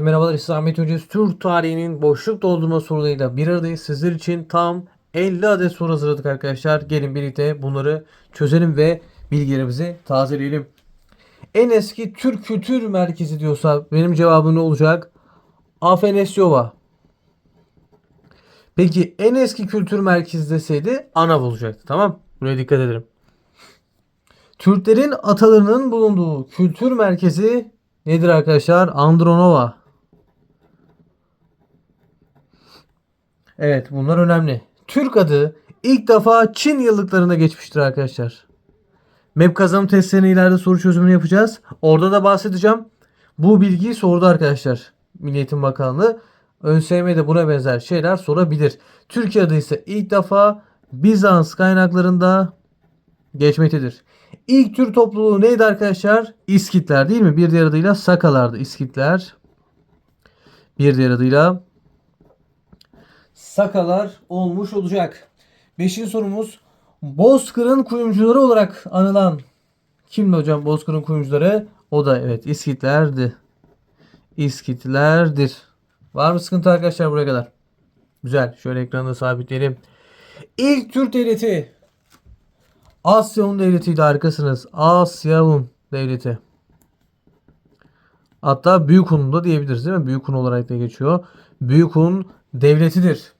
Merhabalar İslamiyet Öncesi Türk tarihinin boşluk doldurma sorularıyla bir aradayız. Sizler için tam 50 adet soru hazırladık arkadaşlar. Gelin birlikte bunları çözelim ve bilgilerimizi tazeleyelim. En eski Türk kültür merkezi diyorsa benim cevabım ne olacak? Afanasyova. Peki en eski kültür merkezi deseydi Anav olacaktı. Tamam? Buraya dikkat edelim. Türklerin atalarının bulunduğu kültür merkezi nedir arkadaşlar? Andronova. Evet bunlar önemli. Türk adı ilk defa Çin yıllıklarında geçmiştir arkadaşlar. Map kazanım testlerini ileride soru çözümünü yapacağız. Orada da bahsedeceğim. Bu bilgiyi sordu arkadaşlar. Milli Eğitim Bakanlığı. ÖSYM'de buna benzer şeyler sorabilir. Türkiye adı ise ilk defa Bizans kaynaklarında geçmektedir. İlk Türk topluluğu neydi arkadaşlar? İskitler değil mi? Bir diğer adıyla Sakalardı. İskitler. Bir diğer adıyla Sakalar olmuş olacak. Beşinci sorumuz Bozkır'ın kuyumcuları olarak anılan kimdi hocam Bozkır'ın kuyumcuları? O da evet İskitlerdi. İskitlerdir. Var mı sıkıntı arkadaşlar buraya kadar? Güzel. Şöyle ekranda sabitleyelim. İlk Türk devleti Asya Hun devletiydi harikasınız. Asya Hun devleti. Hatta Büyük Hun da diyebiliriz değil mi? Büyük Hun olarak da geçiyor. Büyük Hun devletidir.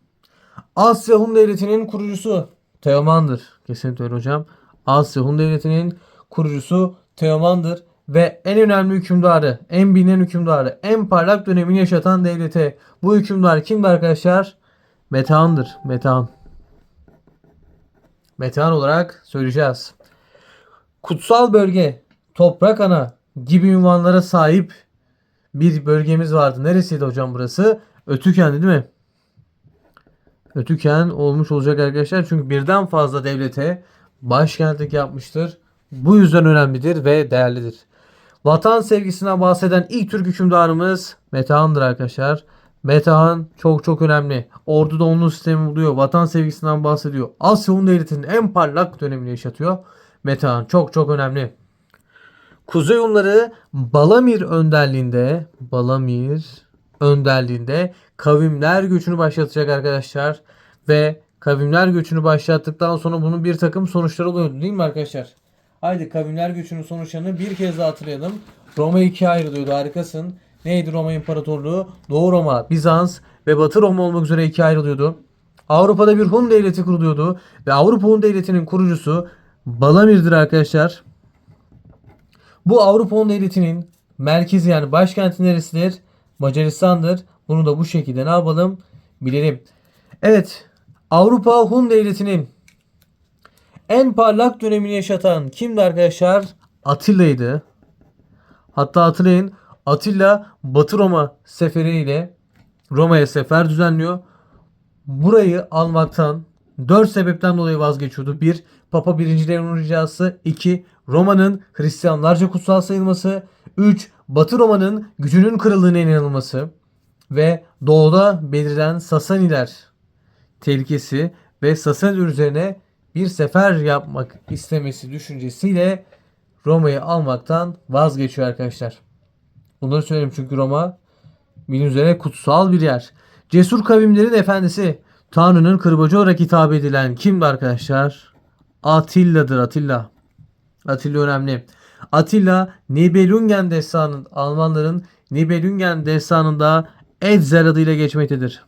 Asya Hun devletinin kurucusu Teoman'dır. Kesinlikle öyle hocam. Asya Hun devletinin kurucusu Teoman'dır. Ve en önemli hükümdarı, en bilinen hükümdarı, en parlak dönemini yaşatan devlete bu hükümdar kimdi arkadaşlar? Metehan'dır. Metehan. Metehan olarak söyleyeceğiz. Kutsal bölge, toprak ana gibi ünvanlara sahip bir bölgemiz vardı. Neresiydi hocam burası? Ötüken'di değil mi? Ötüken olmuş olacak arkadaşlar. Çünkü birden fazla devlete başkentlik yapmıştır. Bu yüzden önemlidir ve değerlidir. Vatan sevgisinden bahseden ilk Türk hükümdarımız Metehan'dır arkadaşlar. Metehan çok çok önemli. Orduda onun sistemi buluyor. Vatan sevgisinden bahsediyor. Asya Hun Devleti'nin en parlak dönemini yaşatıyor. Metehan çok çok önemli. Kuzey Hunları Balamir önderliğinde Balamir önderliğinde kavimler göçünü başlatacak arkadaşlar. Ve kavimler göçünü başlattıktan sonra bunun bir takım sonuçları oluyordu değil mi arkadaşlar? Haydi kavimler göçünün sonuçlarını bir kez daha hatırlayalım. Roma ikiye ayrılıyordu harikasın. Neydi Roma İmparatorluğu? Doğu Roma, Bizans ve Batı Roma olmak üzere ikiye ayrılıyordu. Avrupa'da bir Hun devleti kuruluyordu. Ve Avrupa Hun devletinin kurucusu Balamir'dir arkadaşlar. Bu Avrupa Hun devletinin merkezi yani başkenti neresidir? Macaristan'dır. Bunu da bu şekilde ne yapalım? Bilelim. Evet. Avrupa Hun devletinin en parlak dönemini yaşatan kimdi arkadaşlar? Atilla'ydı. Hatta hatırlayın Atilla Batı Roma seferiyle Roma'ya sefer düzenliyor. Burayı almaktan 4 sebepten dolayı vazgeçiyordu. 1. Papa 1. Leon'un ricası. 2. Roma'nın Hristiyanlarca kutsal sayılması. 3. Batı Roma'nın gücünün kırıldığına inanılması. Ve doğuda belirlen Sasaniler tehlikesi ve Sasaniler üzerine bir sefer yapmak istemesi düşüncesiyle Roma'yı almaktan vazgeçiyor arkadaşlar. Bunları söyleyeyim çünkü Roma bildiğiniz üzere kutsal bir yer. Cesur kavimlerin efendisi Tanrı'nın kırbacı olarak hitap edilen kimdi arkadaşlar? Atilla'dır Atilla. Atilla önemli. Atilla Nibelungen destanı Almanların Nibelungen destanında Edzell adıyla geçmektedir.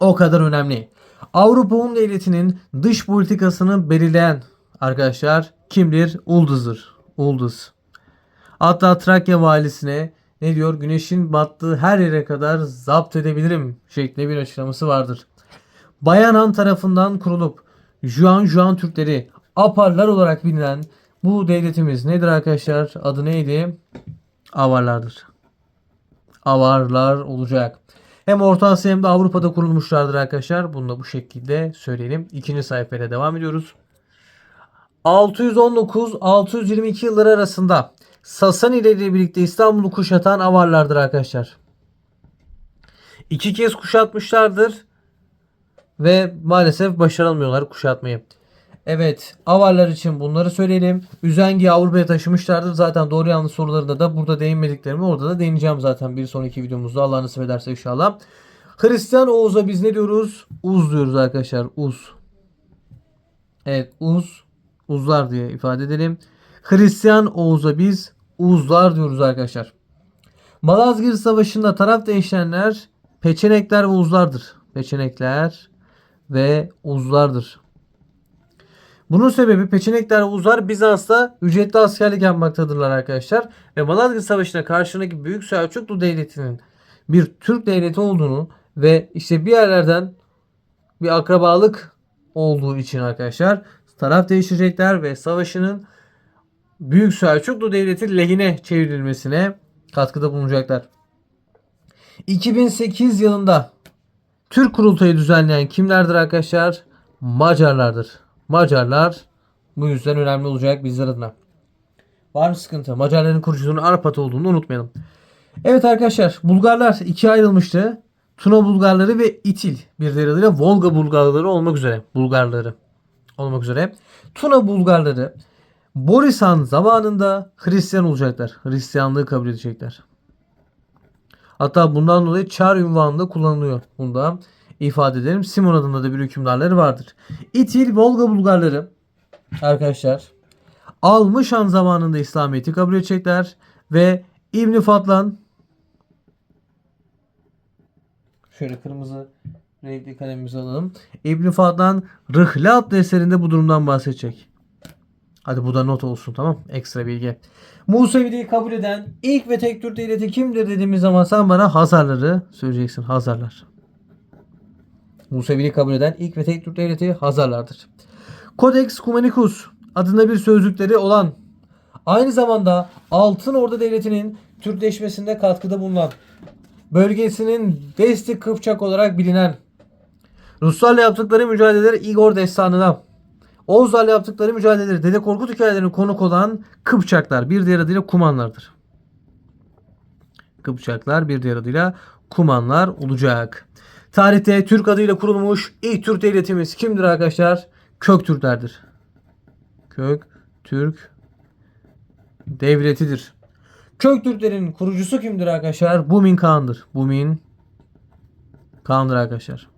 O kadar önemli. Avrupa Hun Devleti'nin dış politikasını belirleyen arkadaşlar kimdir? Ulduz'dur. Ulduz. Hatta Trakya valisine ne diyor? Güneşin battığı her yere kadar zapt edebilirim şeklinde bir açıklaması vardır. Bayanan tarafından kurulup Juan Juan Türkleri Aparlar olarak bilinen bu devletimiz nedir arkadaşlar? Adı neydi? Avarlardır. Avarlar olacak. Hem Orta Asya hem de Avrupa'da kurulmuşlardır arkadaşlar. Bunu da bu şekilde söyleyelim. İkinci sayfayla devam ediyoruz. 619-622 yılları arasında Sasani ile birlikte İstanbul'u kuşatan Avarlardır arkadaşlar. İki kez kuşatmışlardır ve maalesef başaramıyorlar kuşatmayı. Evet, Avarlar için bunları söyleyelim. Üzengi Avrupa'ya taşımışlardır. Zaten doğru yanlış sorularında da burada değinmediklerimi orada da değineceğim zaten bir sonraki videomuzda Allah nasip ederse inşallah. Hristiyan Oğuz'a biz ne diyoruz? Uz diyoruz arkadaşlar. Uz. Evet, Uz. Uzlar diye ifade edelim. Hristiyan Oğuz'a biz Uzlar diyoruz arkadaşlar. Malazgirt Savaşı'nda taraf değişenler Peçenekler ve Uzlardır. Peçenekler ve Uzlardır. Bunun sebebi Peçenekler ve Uzlar Bizans'ta ücretli askerlik yapmaktadırlar arkadaşlar. Ve Malazgirt Savaşı'na karşındaki Büyük Selçuklu Devleti'nin bir Türk devleti olduğunu ve işte bir yerlerden bir akrabalık olduğu için arkadaşlar taraf değiştirecekler ve savaşının Büyük Selçuklu Devleti lehine çevrilmesine katkıda bulunacaklar. 2008 yılında Türk kurultayı düzenleyen kimlerdir arkadaşlar? Macarlardır. Macarlar bu yüzden önemli olacak bizler adına. Var mı sıkıntı? Macarların kurucusunun Arpat olduğunu unutmayalım. Evet arkadaşlar Bulgarlar ikiye ayrılmıştı. Tuna Bulgarları ve İtil birbirleriyle Volga Bulgarları olmak üzere. Bulgarları olmak üzere. Tuna Bulgarları Boris Han zamanında Hristiyan olacaklar. Hristiyanlığı kabul edecekler. Hatta bundan dolayı Çar ünvanı da kullanılıyor. Bunu da ifade edelim. Simon adında da bir hükümdarları vardır. İtil Volga Bulgarları arkadaşlar almış Han zamanında İslamiyet'i kabul edecekler ve İbn Fatlan şöyle kırmızı renkli kalemimizi alalım. İbn Fatlan Rıhle adlı eserinde bu durumdan bahsedecek. Hadi bu da not olsun tamam. Ekstra bilgi. Museviliği kabul eden ilk ve tek Türk devleti kimdir dediğimiz zaman sen bana Hazarları söyleyeceksin. Hazarlar. Museviliği kabul eden ilk ve tek Türk devleti Hazarlardır. Codex Cumanicus adında bir sözlükleri olan aynı zamanda Altın Ordu Devleti'nin Türkleşmesinde katkıda bulunan bölgesinin Desti Kıpçak olarak bilinen Ruslarla yaptıkları mücadeleler Igor Destanı'na Oğuzlarla yaptıkları mücadeleleri Dede Korkut hikayelerine konuk olan Kıpçaklar bir diğer adıyla Kumanlardır. Kıpçaklar bir diğer adıyla Kumanlar olacak. Tarihte Türk adıyla kurulmuş ilk Türk devletimiz kimdir arkadaşlar? Köktürklerdir. Köktürk devletidir. Köktürklerin kurucusu kimdir arkadaşlar? Bumin Kağan'dır. Bumin Kağan'dır arkadaşlar.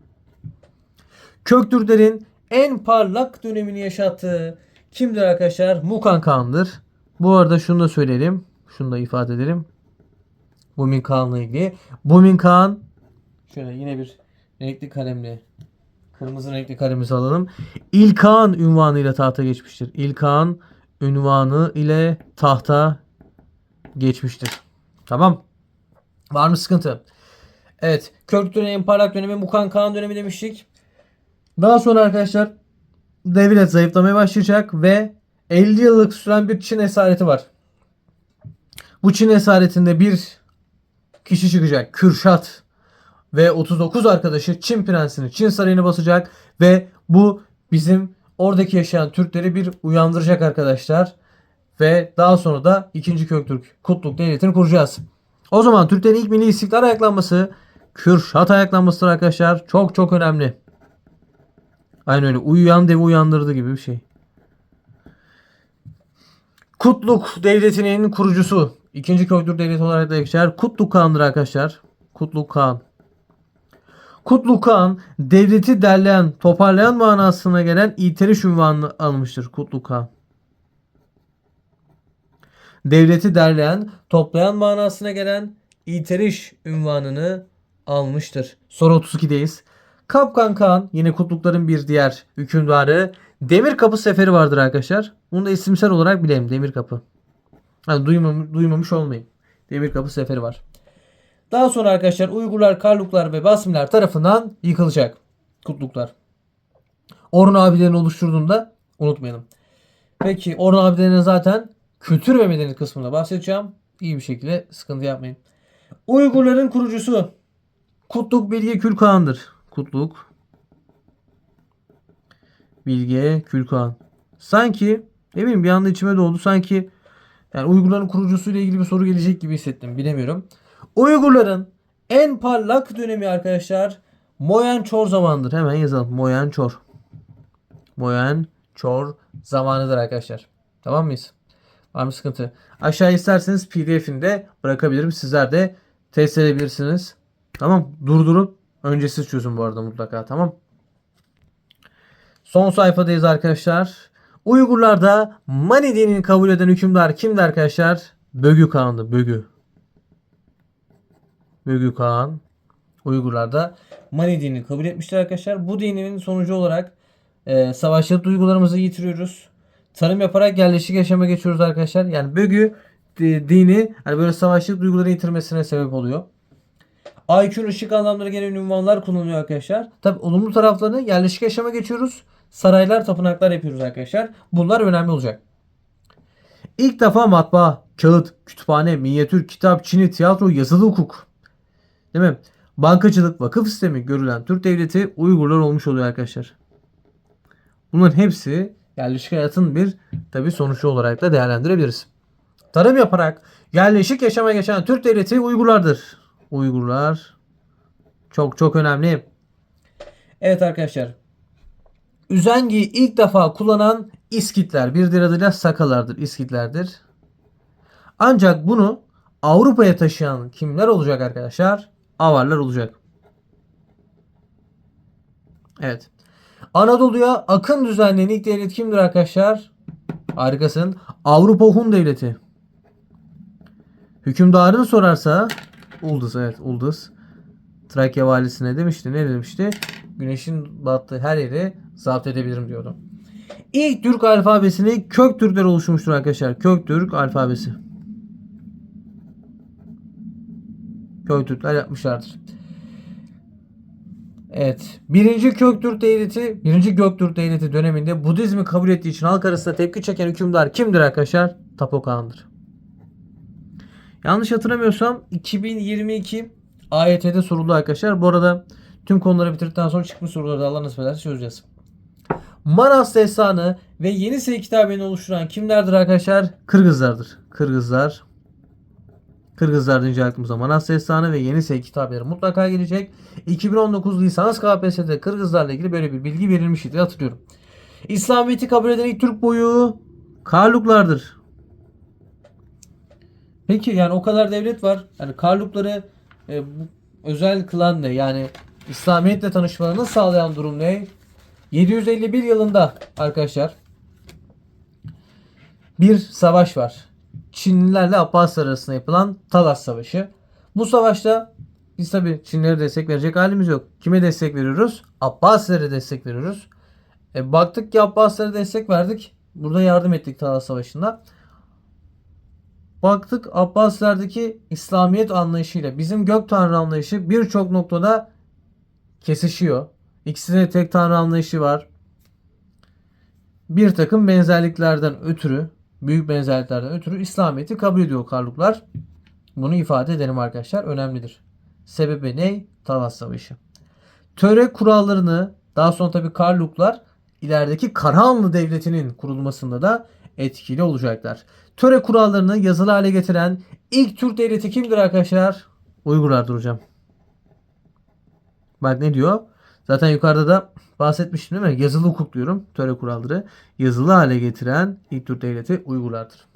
Köktürklerin en parlak dönemini yaşattığı kimdir arkadaşlar? Mukan Kağan'dır. Bu arada şunu da söyleyelim. Şunu da ifade edelim. Bumin Kağan'la ilgili. Bumin Kağan şöyle yine bir renkli kalemle kırmızı renkli kalemimizi alalım. İlkan ünvanıyla tahta geçmiştir. İlkan ünvanı ile tahta geçmiştir. Tamam. Var mı sıkıntı? Evet. Kök dönemi, parlak dönemi Mukan Kağan dönemi demiştik. Daha sonra arkadaşlar devlet zayıflamaya başlayacak ve 50 yıllık süren bir Çin esareti var. Bu Çin esaretinde bir kişi çıkacak. Kürşat ve 39 arkadaşı Çin prensini Çin sarayını basacak ve bu bizim oradaki yaşayan Türkleri bir uyandıracak arkadaşlar. Ve daha sonra da 2. Köktürk Kutluk Devleti'ni kuracağız. O zaman Türklerin ilk milli istiklal ayaklanması Kürşat ayaklanmasıdır arkadaşlar. Çok çok önemli. Aynen öyle. Uyuyan devi uyandırdı gibi bir şey. Kutluk Devleti'nin kurucusu. ikinci Köktürk Devleti olarak da geçer. Kutluk Kağan'dır arkadaşlar. Kutluk Kağan. Kutluk Kağan devleti derleyen, toparlayan manasına gelen İteriş ünvanını almıştır. Kutluk Kağan. Devleti derleyen, toplayan manasına gelen İteriş ünvanını almıştır. Soru 32'deyiz. Kapkan Kağan yine kutlukların bir diğer hükümdarı. Demir Kapı Seferi vardır arkadaşlar. Bunu da isimsel olarak bilelim. Demir Kapı. Yani duymam, duymamış olmayın. Demir Kapı Seferi var. Daha sonra arkadaşlar Uygurlar, Karluklar ve Basmiler tarafından yıkılacak kutluklar. Orhun abilerini oluşturduğunda unutmayalım. Peki Orhun abilerinin zaten kültür ve medeniyet kısmında bahsedeceğim. İyi bir şekilde sıkıntı yapmayın. Uygurların kurucusu Kutluk Bilge Külkağan'dır. Kutluk Bilge Külkağan. Sanki ne bileyim bir anda içime doğdu. Sanki yani Uygurların kurucusuyla ilgili bir soru gelecek gibi hissettim. Bilemiyorum. Uygurların en parlak dönemi arkadaşlar Moyen Çor zamandır. Hemen yazalım. Moyen Çor. Moyen Çor zamanıdır arkadaşlar. Tamam mıyız? Var mı sıkıntı? Aşağı isterseniz pdf'ini de bırakabilirim. Sizler de test edebilirsiniz. Tamam. Durdurup öncesiz çözün bu arada mutlaka. Tamam. Son sayfadayız arkadaşlar. Uygurlarda Mani dinini kabul eden hükümdar kimdi arkadaşlar? Bögü Kağan'dı. Bögü. Bögü Kağan. Uygurlarda Mani dinini kabul etmiştir arkadaşlar. Bu dinin sonucu olarak e, savaşçılık duygularımızı yitiriyoruz. Tarım yaparak yerleşik yaşama geçiyoruz arkadaşlar. Yani Bögü di- dini hani böyle savaşçılık duyguları yitirmesine sebep oluyor. IQ'nun ışık anlamları gelen ünvanlar kullanılıyor arkadaşlar. Tabi olumlu taraflarını yerleşik yaşama geçiyoruz. Saraylar, tapınaklar yapıyoruz arkadaşlar. Bunlar önemli olacak. İlk defa matbaa, kağıt, kütüphane, minyatür, kitap, çini, tiyatro, yazılı hukuk. Değil mi? Bankacılık, vakıf sistemi görülen Türk devleti Uygurlar olmuş oluyor arkadaşlar. Bunların hepsi yerleşik hayatın bir tabi sonucu olarak da değerlendirebiliriz. Tarım yaparak yerleşik yaşama geçen Türk devleti Uygurlardır. Uygurlar çok çok önemli. Evet arkadaşlar. Üzengi'yi ilk defa kullanan İskitler. Bir diğer adıyla Sakalardır. İskitlerdir. Ancak bunu Avrupa'ya taşıyan kimler olacak arkadaşlar? Avarlar olacak. Evet. Anadolu'ya akın düzenleyen ilk devlet kimdir arkadaşlar? Harikasın. Avrupa Hun Devleti. Hükümdarını sorarsa Ulduz evet Ulduz. Trakya valisine demişti. Ne demişti? Güneşin battığı her yeri zapt edebilirim diyordu. İlk Türk alfabesini Köktürkler oluşturmuştur arkadaşlar. Köktürk alfabesi. Köktürkler yapmışlardır. Evet. Birinci Köktürk Devleti, birinci Göktürk Devleti döneminde Budizmi kabul ettiği için halk arasında tepki çeken hükümdar kimdir arkadaşlar? Tapokan'dır. Yanlış hatırlamıyorsam 2022 AYT'de soruldu arkadaşlar. Bu arada tüm konuları bitirdikten sonra çıkmış soruları da Allah nasip ederse çözeceğiz. Manas Destanı ve Yenisey kitabını oluşturan kimlerdir arkadaşlar? Kırgızlardır. Kırgızlar. Kırgızlar deyince aklımıza Manas Destanı ve Yenisey kitapları mutlaka gelecek. 2019 lisans KPSS'de Kırgızlarla ilgili böyle bir bilgi verilmişti diye hatırlıyorum. İslamiyet'i kabul eden ilk Türk boyu Karluklardır. Peki yani o kadar devlet var. Yani Karlukları e, özel kılan ne? Yani İslamiyetle tanışmalarını sağlayan durum ne? 751 yılında arkadaşlar bir savaş var. Çinlilerle Abbaslar arasında yapılan Talas Savaşı. Bu savaşta biz tabi Çinlilere destek verecek halimiz yok. Kime destek veriyoruz? Abbasiler'e destek veriyoruz. E, baktık ki Abbasiler'e destek verdik. Burada yardım ettik Talas Savaşı'nda. Baktık Abbasilerdeki İslamiyet anlayışıyla bizim gök tanrı anlayışı birçok noktada kesişiyor. İkisinde de tek tanrı anlayışı var. Bir takım benzerliklerden ötürü, büyük benzerliklerden ötürü İslamiyet'i kabul ediyor Karluklar. Bunu ifade edelim arkadaşlar. Önemlidir. Sebebi ne? Talas Savaşı. Töre kurallarını daha sonra tabii Karluklar ilerideki Karahanlı Devleti'nin kurulmasında da etkili olacaklar. Töre kurallarını yazılı hale getiren ilk Türk devleti kimdir arkadaşlar? Uygurlardır hocam. Bak ne diyor? Zaten yukarıda da bahsetmiştim değil mi? Yazılı hukuk diyorum. Töre kuralları yazılı hale getiren ilk Türk devleti Uygurlardır.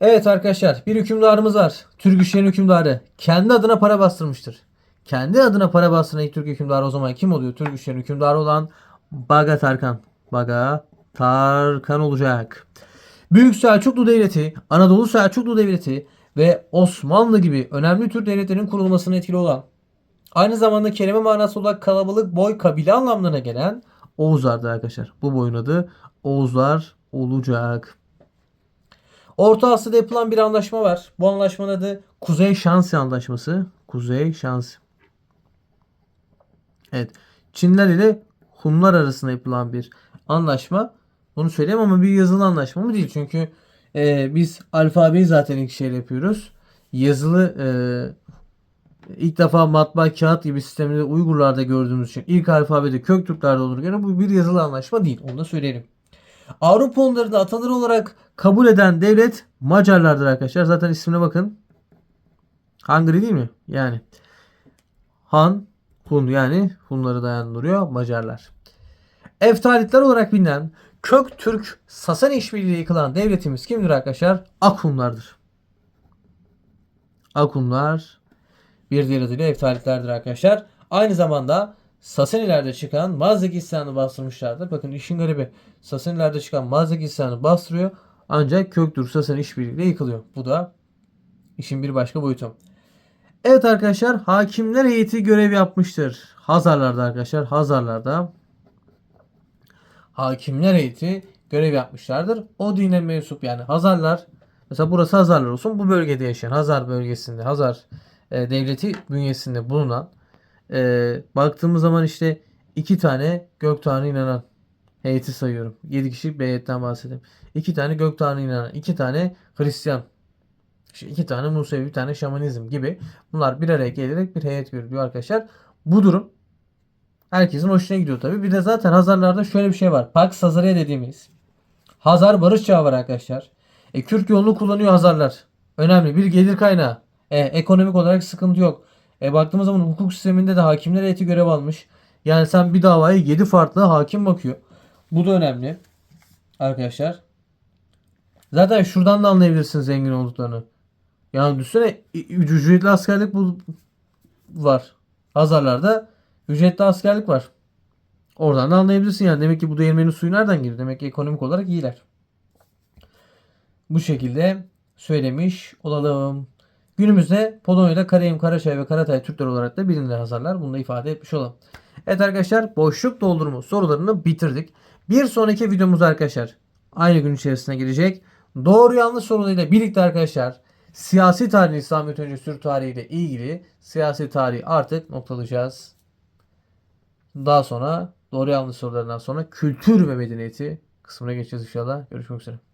Evet arkadaşlar bir hükümdarımız var. Türk güçlerinin hükümdarı. Kendi adına para bastırmıştır. Kendi adına para bastıran ilk Türk hükümdarı o zaman kim oluyor? Türk güçlerinin hükümdarı olan Baga Tarkan. Baga Tarkan olacak. Büyük Selçuklu Devleti, Anadolu Selçuklu Devleti ve Osmanlı gibi önemli Türk devletlerinin kurulmasına etkili olan aynı zamanda kelime manası olarak kalabalık boy kabile anlamlarına gelen Oğuzlar'dı arkadaşlar. Bu boyun adı Oğuzlar olacak. Orta Asya'da yapılan bir anlaşma var. Bu anlaşmanın adı Kuzey Şansi Anlaşması. Kuzey Şansi. Evet. Çinler ile Hunlar arasında yapılan bir anlaşma. Bunu söyleyeyim ama bir yazılı anlaşma mı değil. Çünkü e, biz alfabeyi zaten ilk şeyle yapıyoruz. Yazılı e, ilk defa matbaa kağıt gibi sisteminde Uygurlarda gördüğümüz için ilk alfabede Köktürklerde olur göre bu bir yazılı anlaşma değil. Onu da söyleyelim. Avrupa onları da ataları olarak kabul eden devlet Macarlardır arkadaşlar. Zaten ismine bakın. Hungary değil mi? Yani Han, Hun yani Hunları dayandırıyor Macarlar. Eftalitler olarak bilinen Kök Türk Sasani işbirliğiyle yıkılan devletimiz kimdir arkadaşlar? Akunlardır. Akunlar bir diğer adıyla Eftalitlerdir arkadaşlar. Aynı zamanda Sasanilerde çıkan Mazdaki isyanını bastırmışlardır. Bakın işin garibi Sasanilerde çıkan Mazdaki isyanını bastırıyor. Ancak Köktürk Sasani işbirliğiyle yıkılıyor. Bu da işin bir başka boyutu. Evet arkadaşlar hakimler heyeti görev yapmıştır. Hazarlarda arkadaşlar Hazarlarda hakimler heyeti görev yapmışlardır. O dine mensup yani Hazarlar mesela burası Hazarlar olsun bu bölgede yaşayan Hazar bölgesinde Hazar e, devleti bünyesinde bulunan e, baktığımız zaman işte iki tane gök tanrı inanan heyeti sayıyorum. 7 kişilik bir heyetten bahsedeyim. İki tane gök tanrı inanan, iki tane Hristiyan işte iki tane Musevi, bir tane Şamanizm gibi bunlar bir araya gelerek bir heyet görülüyor arkadaşlar. Bu durum herkesin hoşuna gidiyor tabi. Bir de zaten Hazarlarda şöyle bir şey var. Pax Hazarya dediğimiz Hazar barış çağı var arkadaşlar. E, Kürk yolunu kullanıyor Hazarlar. Önemli bir gelir kaynağı. E, ekonomik olarak sıkıntı yok. E, baktığımız zaman hukuk sisteminde de hakimler heyeti görev almış. Yani sen bir davaya 7 farklı hakim bakıyor. Bu da önemli. Arkadaşlar. Zaten şuradan da anlayabilirsiniz zengin olduklarını. Yani düşünsene ücretli askerlik bu var. Hazarlarda ücretli askerlik var. Oradan da anlayabilirsin yani. Demek ki bu değirmenin suyu nereden geliyor? Demek ki ekonomik olarak iyiler. Bu şekilde söylemiş olalım. Günümüzde Polonya'da Karayim, Karaçay ve Karatay Türkler olarak da bilinirler Hazarlar. Bunu da ifade etmiş olalım. Evet arkadaşlar boşluk doldurma sorularını bitirdik. Bir sonraki videomuz arkadaşlar aynı gün içerisine gelecek. Doğru yanlış sorularıyla birlikte arkadaşlar siyasi tarih İslamiyet öncesi Türk tarihi ile ilgili siyasi tarihi artık noktalayacağız. Daha sonra doğru yanlış sorularından sonra kültür ve medeniyeti kısmına geçeceğiz inşallah. Görüşmek üzere.